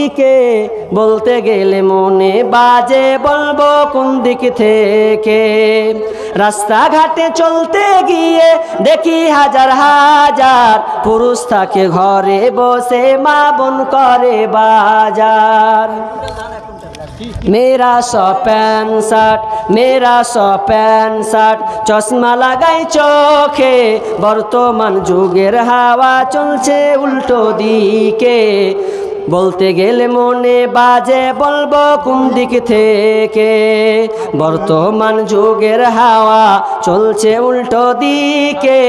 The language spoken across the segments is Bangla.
দিকে বলতে গেলে মনে বাজে বলব কোন দিক থেকে? রাস্তাঘাটে চলতে গিয়ে দেখি হাজার হাজার পুরুষ থাকে ঘরে বসে, মা বোন করে বাজার। মেরা স প্যান্ট, শার্ট মেরা স প্যান্ট, শার্ট, চশমা লাগাই চোখে। বর্তমান যুগের হাওয়া চলছে উল্টো দিকে। বলতে গেলে মনে বাজে বলব কোন দিক থেকে। বর্তমান যুগের হাওয়া চলছে উল্টো দিকে।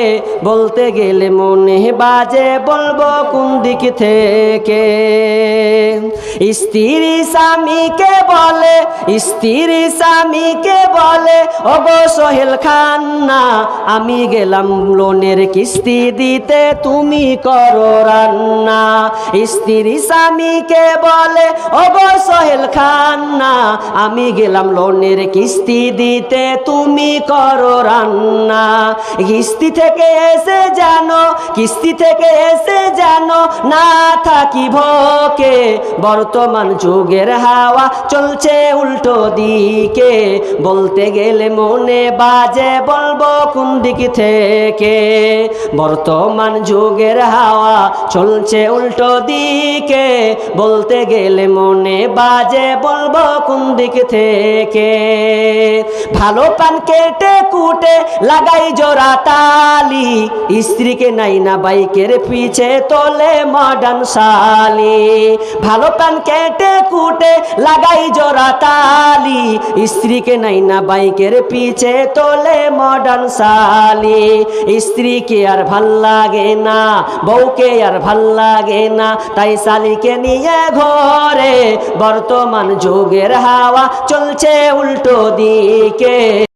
বলতে গেলে মনে বাজে বলব কোন দিক থেকে। স্ত্রী স্বামীকে বলে স্ত্রী স্বামীকে বলে, ওগো সোহেল খান না আমি গেলাম লোনের কিস্তি দিতে, তুমি করো রান্না। স্ত্রী স্বামীকে বলে? ওগো সোহেল খান না, আমি গেলাম লোনের কিস্তি দিতে, তুমি করো রান্না। কিস্তি থেকে এসে জানো, কিস্তি থেকে এসে জানো, না থাকি ভোকে। বর্তমান যুগের হাওয়া চলছে উল্টো দিকে। বলতে গেলে মনে বাজে বলব কোন দিক থেকে। বর্তমান যুগের হাওয়া চলছে উল্টো দিকে। বলতে গেলে মনে বাজে বলব কোন দিক থেকে? ভালো পান কেটে কুটে লাগাই জোড়া স্ত্রীকে নাই না বাইকের পিছে তোলে মডার্ন শালি। ভালো পান কেটে কুটে লাগাই জোড়া তালি। স্ত্রীকে নাই না বাইকের পিছে তোলে মডার্ন শালি। স্ত্রীকে আর ভালো লাগে না, বউকে আর ভালো লাগে না। তাই শালিকে নিয়ে ঘরে বর্তমান যুগের হাওয়া চলছে উল্টো দিকে।